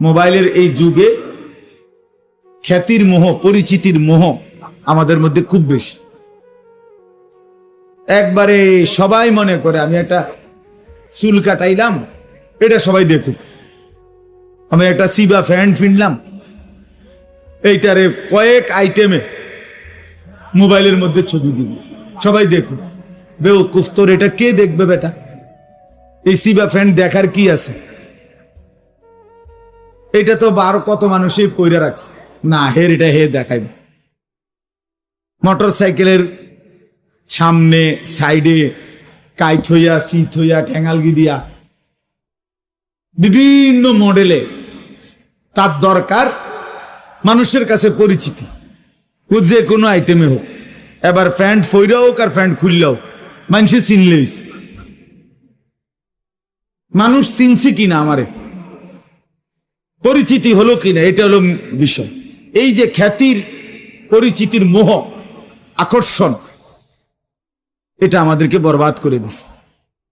মোবাইলের এই যুগে খ্যাতির মোহ, পরিচিতির মোহ আমাদের মধ্যে খুব বেশি। একবারে সবাই মনে করে, আমি একটা চুল কাটাইলাম, এটা সবাই দেখুক। আমি একটা সিবা ফ্যান্ট ফিনলাম, এইটারে কয়েক আইটেমে মোবাইলের মধ্যে ছবি দিব। সবাই দেখুক। বেউকুফ তোর, এটা কে দেখবে বেটা? এই সিবা ফ্যান দেখার কি আছে? এটা তো আরও কত মানুষই পইরা রাখছে। না, হের এটা হে দেখাই মোটর সাইকেলের সামনে সাইডে কাইট হইয়া সিট হইয়া ঠেঙ্গালগি দিয়া বিভিন্ন মডেলে তার দরকার মানুষের কাছে পরিচিতি। ও যে কোনো আইটেমে হোক। এবার প্যান্ট ফইরা হোক আর প্যান্ট খুললেও মানুষে চিনলে মানুষ চিনছে কিনা আমারে? পরিচিতি হলো কিনা, এটা হলো বিষয়। এই যে খ্যাতির পরিচিতির মোহ, আকর্ষণ, এটা আমাদেরকে বরবাদ করে দিচ্ছে